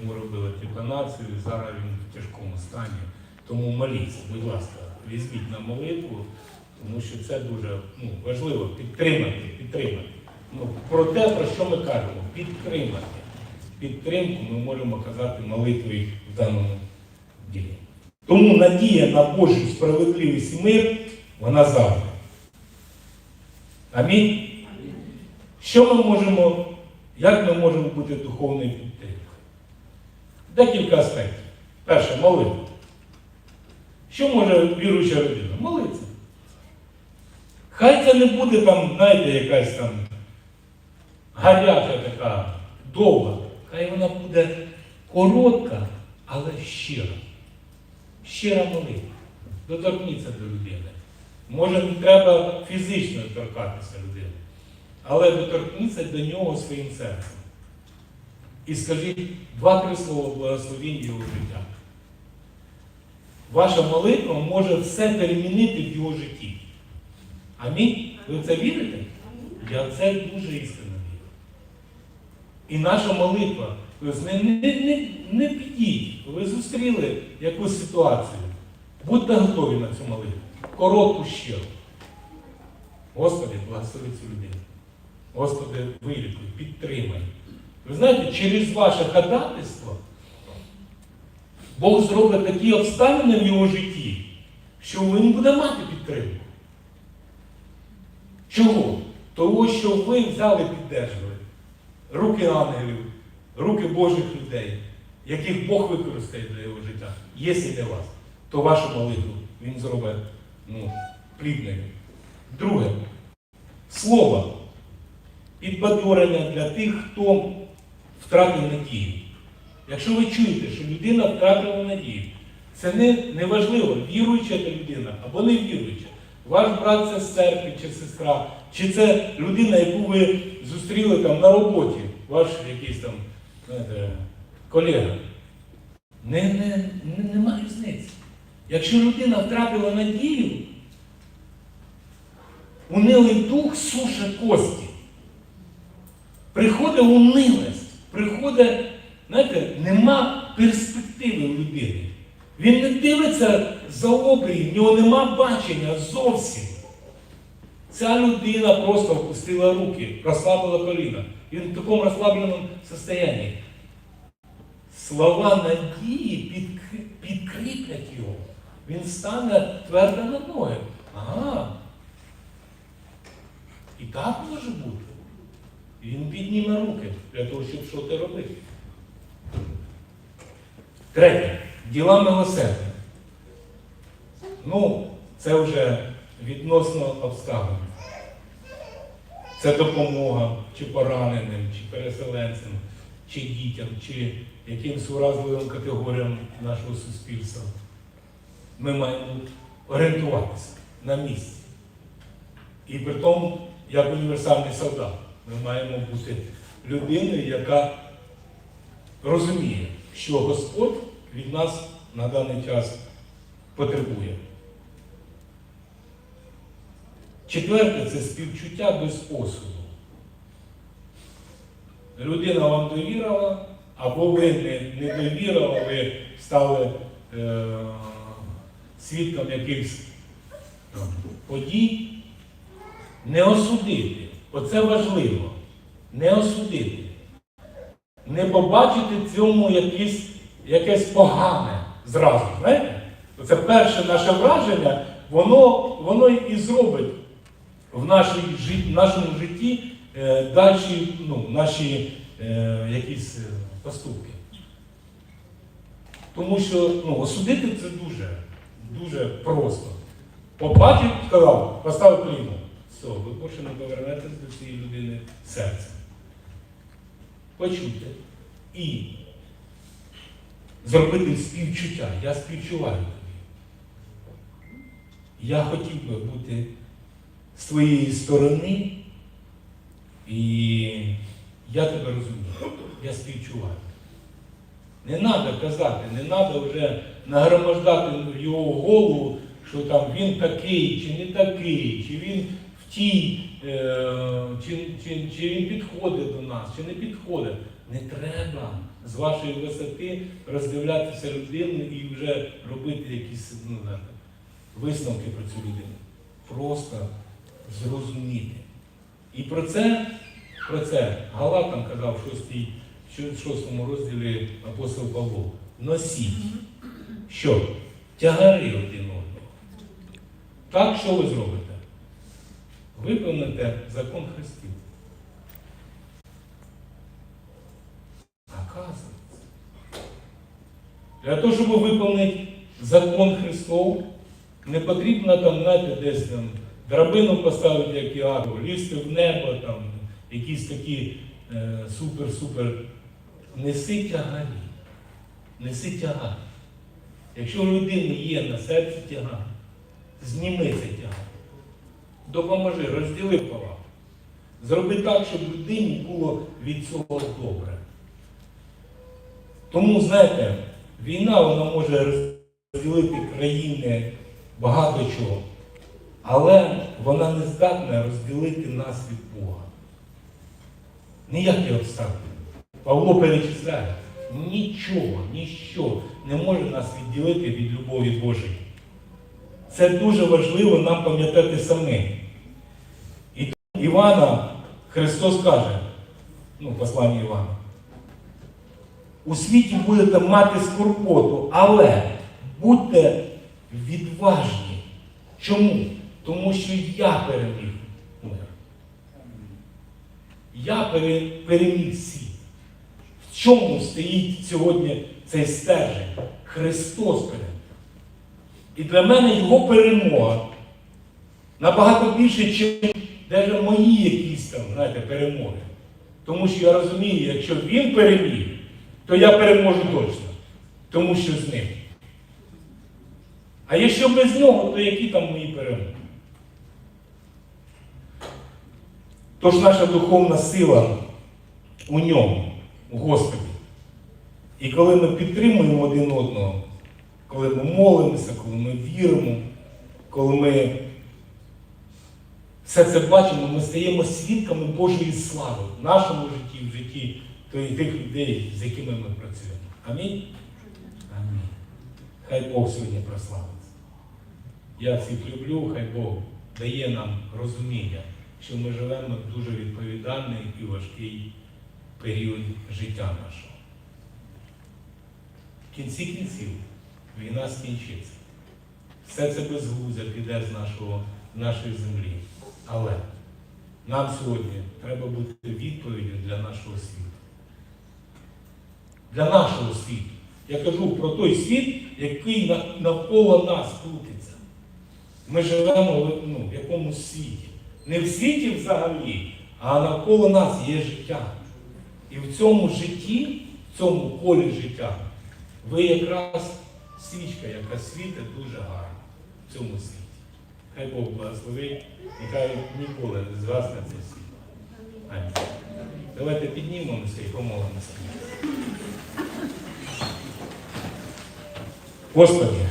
йому робили трепанацію, і зараз він в тяжкому стані. Тому моліться, будь ласка, візьміть на молитву, тому що це дуже ну, важливо підтримати, підтримати. Ну, про те, про що ми кажемо, підтримати. Підтримку ми можемо казати молитвою в даному ділі. Тому надія на Божу справедливість і мир, вона завжди. Амінь. Що ми можемо, як ми можемо бути духовною підтримкою? Декілька аспектів. Перше, молитва. Що може віруюча людина? Молитися. Хай це не буде там, знаєте, якась там гаряча така, довга. Хай вона буде коротка, але щира. Щира молитва. Доторкніться до людини. Може, не треба фізично торкатися людини, але доторкніться до нього своїм серцем. І скажіть два-три слова благословінь його життя. Ваша молитва може все перемінити в його житті. Амінь? Ви в це вірите? Я в це дуже іскренно вірю. І наша молитва, не, не, не, не підіть, ви зустріли якусь ситуацію. Будьте готові на цю молитву. Коротку щиро. Господи, благослови цю людину. Господи, вилікуй, підтримай. Ви знаєте, через ваше ходатайство Бог зробить такі обставини в його житті, що він буде мати підтримку. Чого? Того, що ви взяли піддержали руки ангелів, руки Божих людей, яких Бог використає для його життя, якщо для вас, то вашу молитву він зробить ну, плідною. Друге, слово підбадьорення для тих, хто втратив надію. Якщо ви чуєте, що людина втратила надію, це не, не важливо, віруюча та людина або не віруюча. Ваш брат це з церкви чи сестра, чи це людина, яку ви зустріли там на роботі, ваш якийсь там знаєте, колега. Не, не, не, нема різниці. Якщо людина втратила надію, унилий дух суше кості. Приходить унилость, приходить, знаєте, нема перспективи людини. Він не дивиться за обрій, в нього нема бачення зовсім. Ця людина просто опустила руки, розслабила коліна. Він в такому розслабленому стані. Слова надії підкріплять його. Він стане твердо на ноги. Ага. І так може бути. Він підніме руки для того, щоб щось робити. Третє. Діла милосердя. Ну, це вже відносно обставин. Це допомога чи пораненим, чи переселенцям, чи дітям, чи якимсь уразливим категоріям нашого суспільства. Ми маємо орієнтуватися на місці. І при тому, як універсальний солдат, ми маємо бути людиною, яка розуміє, що Господь від нас на даний час потребує. Четверте це співчуття без осуду. Людина вам довірила, або ви не, не довірила, ви стали е, свідком якихось подій. Не осудити. Оце важливо. Не осудити. Не побачити цьому якесь, якесь погане зразу. Знаєте? Це перше наше враження, воно, воно і зробить в нашій, в нашому житті е, далі ну, наші е, якісь е, поступки. Тому що ну, осудити це дуже, дуже просто. Побачив, сказав, поставив коліно. Все, ви більше не повернетесь до цієї людини серцем. Почуйте. І зробити співчуття. Я співчуваю тобі. Я хотів би бути з твоєї сторони, і я тебе розумію. Я співчуваю. Не треба казати, не треба вже нагромождати його голову, що там він такий, чи не такий, чи він тій, е, чи, чи, чи він підходить до нас, чи не підходить. Не треба з вашої висоти роздивлятися людину і вже робити якісь ну, висновки про цю людину. Просто зрозуміти. І про це, про це Галатам казав в 6, 6 розділі апостол Павло. Носіть. Що? Тягари один одного. Так, що ви зробите? Виповните закон Христів. Оказується. Для того, щоб виповнити закон Христов, не потрібно там, знаєте, десь там драбину поставити, як Іаков, лізти в небо, там, якісь такі е, супер-супер. Неси тягарі. Неси тягар. Якщо у людини є на серці тягар, зніми цей тягар. Допоможи, розділи повагу. Зроби так, щоб людині було від цього добре. Тому, знаєте, війна вона може розділити країни багато чого, але вона не здатна розділити нас від Бога. Ніякі обставини. Павло перечисляє, нічого, ніщо не може нас відділити від любові Божої. Це дуже важливо нам пам'ятати самим. І Івана Христос каже, ну, послання Івана, у світі будете мати скорботу, але будьте відважні. Чому? Тому що я переміг мир. Я переміг світ. В чому стоїть сьогодні цей стержень? Христос переміг. І для мене його перемога набагато більше, ніж навіть мої якісь там, знаєте, перемоги. Тому що я розумію, якщо він переміг, то я переможу точно. Тому що з ним. А якщо без нього, то які там мої перемоги? Тож наша духовна сила у ньому, у Господі. І коли ми підтримуємо один одного, коли ми молимося, коли ми віримо, коли ми все це бачимо, ми стаємо свідками Божої слави в нашому житті, в житті тих людей, з якими ми працюємо. Амінь? Амінь. Хай Бог сьогодні прославиться. Я всіх люблю, хай Бог дає нам розуміння, що ми живемо в дуже відповідальний і важкий період життя нашого. В кінці кінців війна скінчиться. Все це безглуздя піде з нашого, нашої землі. Але нам сьогодні треба бути відповіддю для нашого світу. Для нашого світу. Я кажу про той світ, який навколо нас крутиться. Ми живемо ну, в якомусь світі. Не в світі взагалі, а навколо нас є життя. І в цьому житті, в цьому полі життя, ви якраз свічка, яка світить дуже гарно в цьому світі. Хай Бог благословить і хай ніколи не згасне цей світ. Амінь. Давайте піднімемося і помолимося. Господи,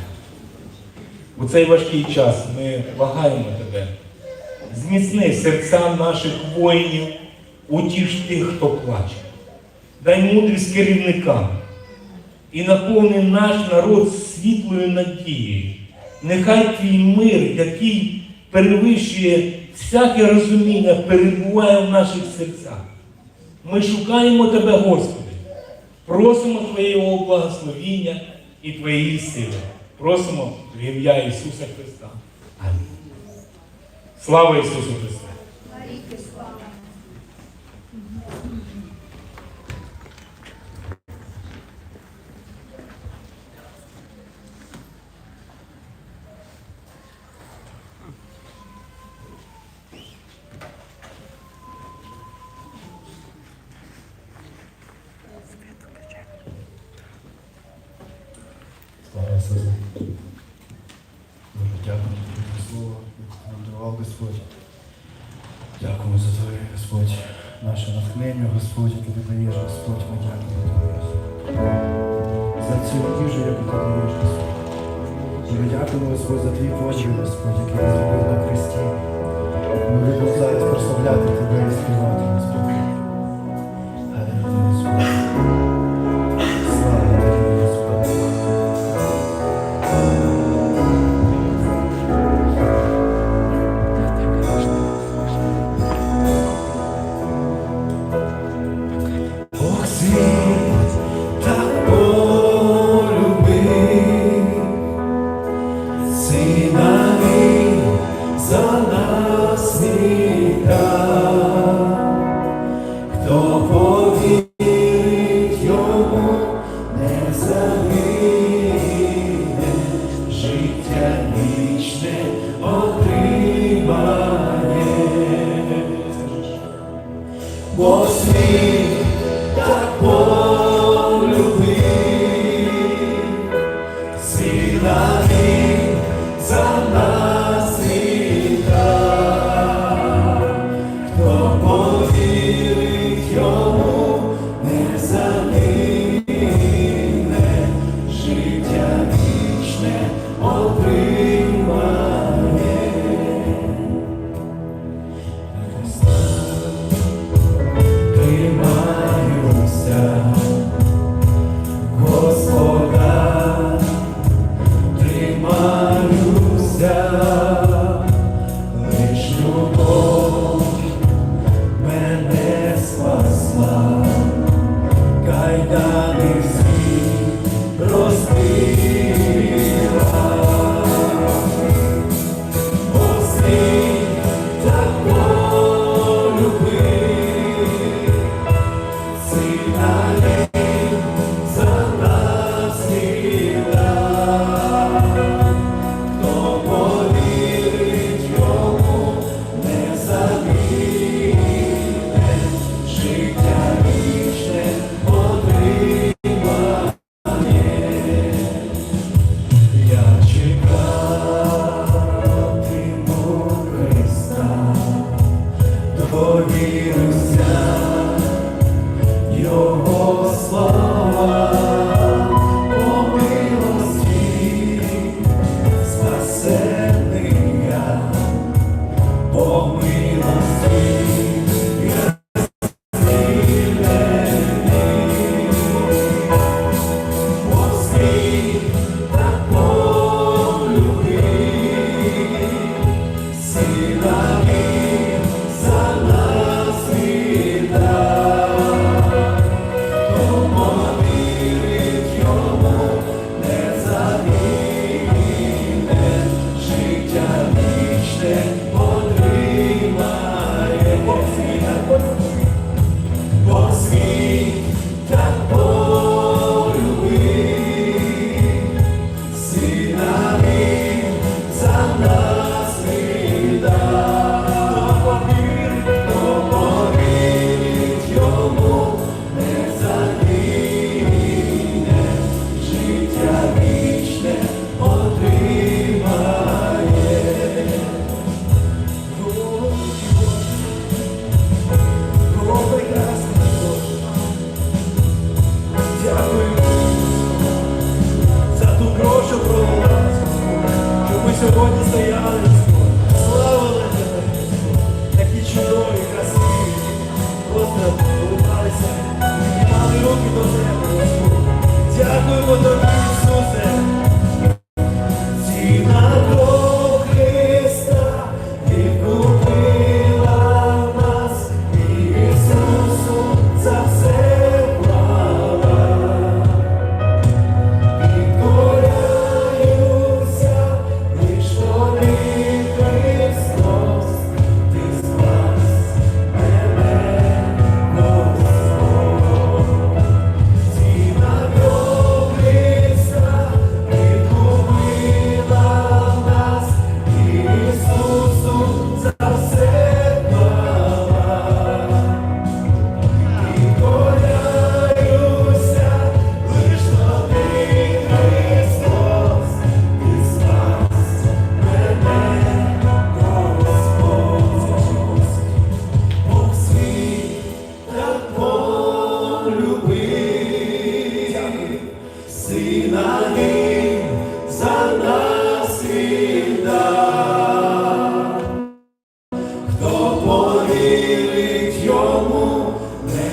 у цей важкий час ми благаємо Тебе. Зміцни серця наших воїнів, утіш тих, хто плаче. Дай мудрість керівникам і наповни наш народ світлою надією. Нехай твій мир, який перевищує всяке розуміння, перебуває в наших серцях. Ми шукаємо Тебе, Господи, просимо Твоєго благословіння і Твоєї сили. Просимо в ім'я Ісуса Христа. Амінь. Слава Ісусу Христу! Ісусу. Дуже дякую тобі за слово, яке нам давав Господь. Дякуємо за Твоє, Господь, наше натхнення, Господь, яке ти даєш, Господь, ми дякуємо Тобі. За цю їжу, яку ти даєш, Господь. І ми дякуємо, Господь, за твій подвиг, Господь, який ти зробив на хресті. Ми будемо зараз прославляти Тебе і співати, Господь. Алілуя, Господь. отримаєш, бо світ так по. дякую за ту кров, що нас, що ми сьогодні стояли.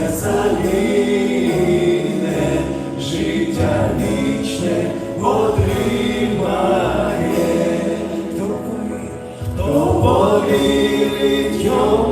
Єрусалиме, життя вічне отримає, повірить йому.